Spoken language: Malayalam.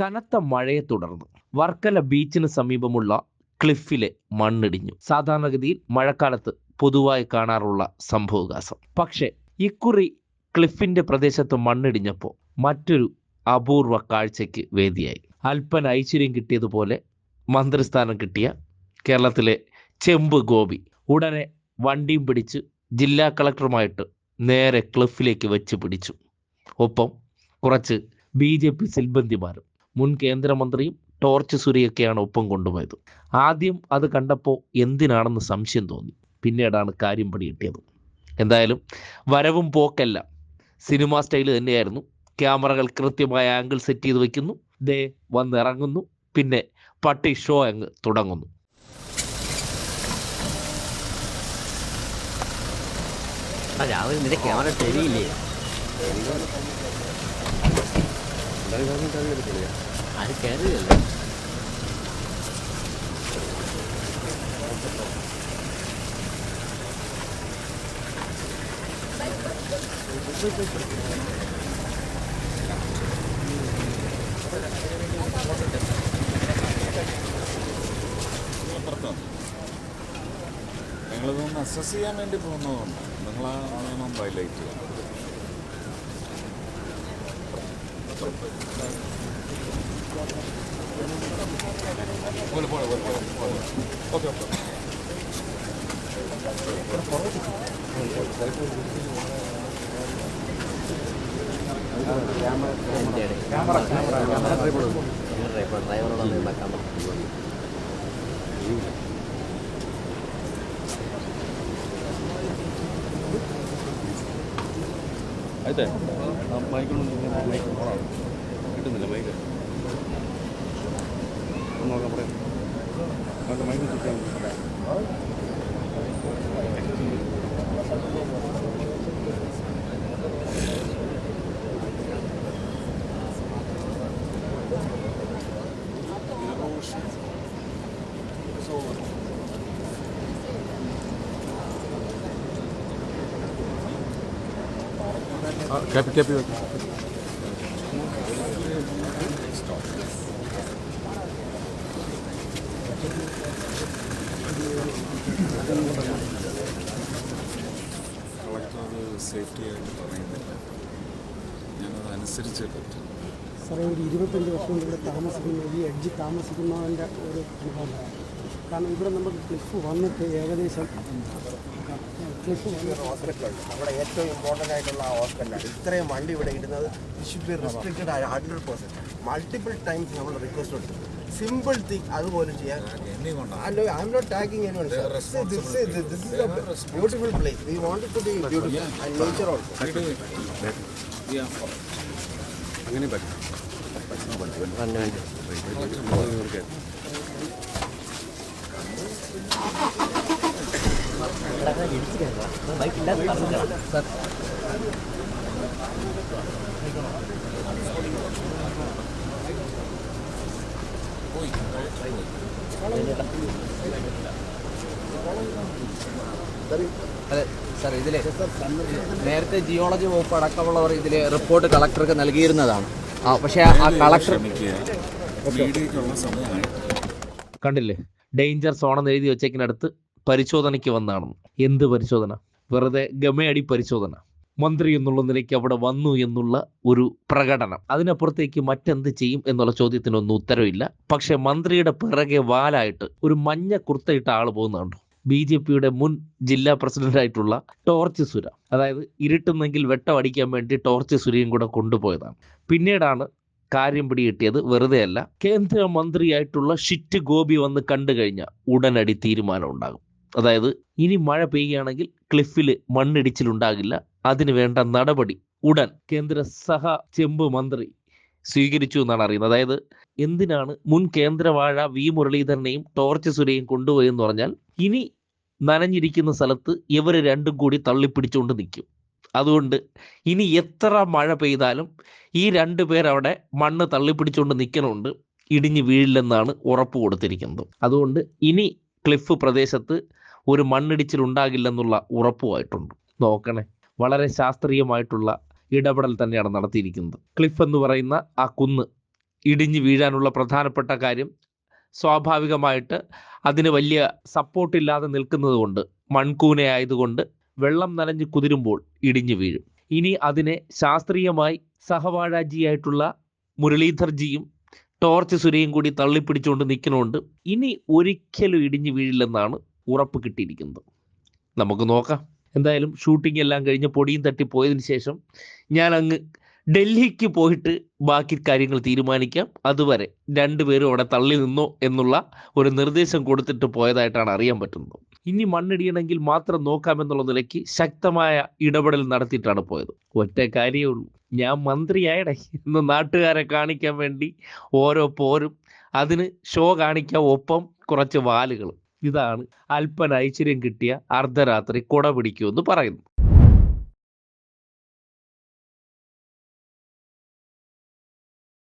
കനത്ത മഴയെ തുടർന്ന് വർക്കല ബീച്ചിന് സമീപമുള്ള ക്ലിഫിലെ മണ്ണിടിഞ്ഞു. സാധാരണഗതിയിൽ മഴക്കാലത്ത് പൊതുവായി കാണാറുള്ള സംഭവവികാസം. പക്ഷേ ഇക്കുറി ക്ലിഫിന്റെ പ്രദേശത്ത് മണ്ണിടിഞ്ഞപ്പോൾ മറ്റൊരു അപൂർവ കാഴ്ചയ്ക്ക് വേദിയായി. അല്പന ഐശ്വര്യം കിട്ടിയതുപോലെ മന്ത്രിസ്ഥാനം കിട്ടിയ കേരളത്തിലെ ചെമ്പ് ഗോപി ഉടനെ വണ്ടിയും പിടിച്ച് ജില്ലാ കളക്ടറുമായിട്ട് നേരെ ക്ലിഫിലേക്ക് വെച്ച് പിടിച്ചു. ഒപ്പം കുറച്ച് ബി ജെ പി സിൽബന്തിമാരും മുൻ കേന്ദ്രമന്ത്രിയും ടോർച്ച് സുരിയൊക്കെയാണ് ഒപ്പം കൊണ്ടുപോയത്. ആദ്യം അത് കണ്ടപ്പോൾ എന്തിനാണെന്ന് സംശയം തോന്നി. പിന്നീടാണ് കാര്യം പിടികിട്ടിയത്. എന്തായാലും വരവും പോക്കല്ല സിനിമ സ്റ്റൈൽ തന്നെയായിരുന്നു. ക്യാമറകൾ കൃത്യമായ ആംഗിൾ സെറ്റ് ചെയ്ത് വെക്കുന്നു. ദേ വന്നിറങ്ങുന്നു. പിന്നെ പട്ടി ഷോ അങ്ങ് തുടങ്ങുന്നു. രാവിലെ നിന്റെ ക്യാമറ ശരിയില്ലേ അത് കയറിയല്ലേ നിങ്ങളിതൊന്ന് അസസ് ചെയ്യാൻ വേണ്ടി പോകുന്നതുകൊണ്ട് നിങ്ങൾ ആ നിയമം വയലേറ്റ് ചെയ്യാം ഓക്കെ ഓക്കെ എൻ്റെ ക്യാമറ ക്യാമറ ഡ്രൈവർ ഡ്രൈവറോട് ഉണ്ടാക്കാൻ പറ്റും అయితే మైక్ കിട്ടുന്നില്ല മൈക്ക്. നോക്കാം പറയാം മൈക്ക് ചുറ്റാൻ ക്യാപ്പി കളക്ടർ സേഫ്റ്റി ആയിട്ട് പറയുന്നില്ല ഞാനത് അനുസരിച്ചേ പറ്റും സാറേ ഒരു ഇരുപത്തഞ്ച് വർഷം കൊണ്ട് ഇവിടെ താമസിക്കുന്ന ഈ എഡ്ജ് താമസിക്കുന്നതിന്റെ ഒരു അനുഭവമാണ് കാരണം ഇവിടെ നമുക്ക് ക്ലിഫ് വന്നിട്ട് ഏകദേശം ഹോസ്പിറ്റലുണ്ട് നമ്മുടെ ഏറ്റവും ഇമ്പോർട്ടന്റ് ആയിട്ടുള്ള ആ ഹോസ്പിറ്റലാണ് ഇത്രയും വണ്ടി ഇവിടെ ഇടുന്നത് ഷുഡ് ബി റെസ്ട്രിക്റ്റഡ് ആയ ഹൺഡ്രഡ് പെർസെന്റ് മൾട്ടിപ്പിൾ ടൈംസ് നമ്മൾ റിക്വസ്റ്റ് കൊടുത്തു. സിമ്പിൾ തിങ് അതുപോലെ ചെയ്യാൻ അല്ലോ I'm not tagging beautiful place we want to be beautiful and nature also അങ്ങനെ പറ്റും വന്നു വേണ്ടി ബൈക്കില്ലാത്ത സാർ അതെ സാർ ഇതിൽ നേരത്തെ ജിയോളജി വകുപ്പ് അടക്കമുള്ളവർ ഇതിൽ റിപ്പോർട്ട് കളക്ടർക്ക് നൽകിയിരുന്നതാണ്. ആ പക്ഷേ ആ കളക്ടർ കണ്ടില്ലേ? ഡേഞ്ചർ സോണെന്ന് എഴുതി വെച്ചേക്കിനടുത്ത് പരിശോധനയ്ക്ക് വന്നാണെന്ന്. എന്ത് പരിശോധന? വെറുതെ ഗമയടി പരിശോധന. മന്ത്രി എന്നുള്ള നിലയ്ക്ക് അവിടെ വന്നു എന്നുള്ള ഒരു പ്രകടനം. അതിനപ്പുറത്തേക്ക് മറ്റെന്ത് ചെയ്യും എന്നുള്ള ചോദ്യത്തിനൊന്നും ഉത്തരവില്ല. പക്ഷെ മന്ത്രിയുടെ പിറകെ വാലായിട്ട് ഒരു മഞ്ഞ കുർത്തയിട്ട ആൾ പോകുന്നുണ്ടോ ബി ജെ പിയുടെ മുൻ ജില്ലാ പ്രസിഡന്റായിട്ടുള്ള ടോർച്ച് സുര. അതായത് ഇരുട്ടുന്നെങ്കിൽ വെട്ടം അടിക്കാൻ വേണ്ടി ടോർച്ച് സുരയും കൂടെ കൊണ്ടുപോയതാണ്. പിന്നീടാണ് കാര്യം പിടികിട്ടിയത് വെറുതെയല്ല. കേന്ദ്രമന്ത്രിയായിട്ടുള്ള ഷിറ്റ് ഗോപി വന്ന് കണ്ടു കഴിഞ്ഞാൽ ഉടനടി തീരുമാനം ഉണ്ടാകും. അതായത് ഇനി മഴ പെയ്യുകയാണെങ്കിൽ ക്ലിഫിൽ മണ്ണിടിച്ചിലുണ്ടാകില്ല. അതിന് വേണ്ട നടപടി ഉടൻ കേന്ദ്ര സഹ ചെമ്പ് മന്ത്രി സ്വീകരിച്ചു എന്നാണ് അറിയുന്നത്. അതായത് എന്തിനാണ് മുൻ കേന്ദ്രവാഴ വി മുരളീധരനെയും ടോർച്ച് സുരയും കൊണ്ടുപോയെന്ന് പറഞ്ഞാൽ ഇനി നനഞ്ഞിരിക്കുന്ന സ്ഥലത്ത് ഇവർ രണ്ടും കൂടി തള്ളിപ്പിടിച്ചുകൊണ്ട് നിൽക്കും. അതുകൊണ്ട് ഇനി എത്ര മഴ പെയ്താലും ഈ രണ്ടു പേരവിടെ മണ്ണ് തള്ളിപ്പിടിച്ചുകൊണ്ട് നിൽക്കണമുണ്ട്. ഇടിഞ്ഞു വീഴില്ലെന്നാണ് ഉറപ്പ് കൊടുത്തിരിക്കുന്നത്. അതുകൊണ്ട് ഇനി ക്ലിഫ് പ്രദേശത്ത് ഒരു മണ്ണിടിച്ചിൽ ഉണ്ടാകില്ലെന്നുള്ള ഉറപ്പുമായിട്ടുണ്ട്. നോക്കണേ. വളരെ ശാസ്ത്രീയമായിട്ടുള്ള ഇടപെടൽ തന്നെയാണ് നടത്തിയിരിക്കുന്നത്. ക്ലിഫ് എന്ന് പറയുന്ന ആ കുന്ന് ഇടിഞ്ഞു വീഴാനുള്ള പ്രധാനപ്പെട്ട കാര്യം സ്വാഭാവികമായിട്ട് അതിന് വലിയ സപ്പോർട്ടില്ലാതെ നിൽക്കുന്നത് കൊണ്ട് മൺകൂന ആയതുകൊണ്ട് വെള്ളം നനഞ്ഞ് കുതിരുമ്പോൾ ഇടിഞ്ഞു വീഴും. ഇനി അതിനെ ശാസ്ത്രീയമായി സഹവാഴാജിയായിട്ടുള്ള മുരളീധർജിയും ടോർച്ച് സുരയും കൂടി തള്ളിപ്പിടിച്ചുകൊണ്ട് നിൽക്കുന്നുണ്ട് ഇനി ഒരിക്കലും ഇടിഞ്ഞു വീഴില്ലെന്നാണ് ഉറപ്പ് കിട്ടിയിരിക്കുന്നത്. നമുക്ക് നോക്കാം. എന്തായാലും ഷൂട്ടിംഗ് എല്ലാം കഴിഞ്ഞ് പൊടിയും തട്ടി പോയതിന് ശേഷം ഞാൻ അങ്ങ് ഡൽഹിക്ക് പോയിട്ട് ബാക്കി കാര്യങ്ങൾ തീരുമാനിക്കാം. അതുവരെ രണ്ടുപേരും അവിടെ തള്ളി നിന്നോ എന്നുള്ള ഒരു നിർദ്ദേശം കൊടുത്തിട്ട് പോയതായിട്ടാണ് അറിയാൻ പറ്റുന്നത്. ഇനി മണ്ണിടിയണമെങ്കിൽ മാത്രം നോക്കാമെന്നുള്ള നിലയ്ക്ക് ശക്തമായ ഇടപെടൽ നടത്തിയിട്ടാണ് പോയത്. ഒറ്റ കാര്യമേ ഉള്ളൂ. ഞാൻ മന്ത്രിയായടേ. ഇന്ന് നാട്ടുകാരെ കാണിക്കാൻ വേണ്ടി ഓരോ പോരും. അതിന് ഷോ കാണിക്കാൻ ഒപ്പം കുറച്ച് വാലുകളും. ഇതാണ് അല്പന ഐശ്വര്യം കിട്ടിയ അർദ്ധരാത്രി കുട എന്ന് പറയുന്നു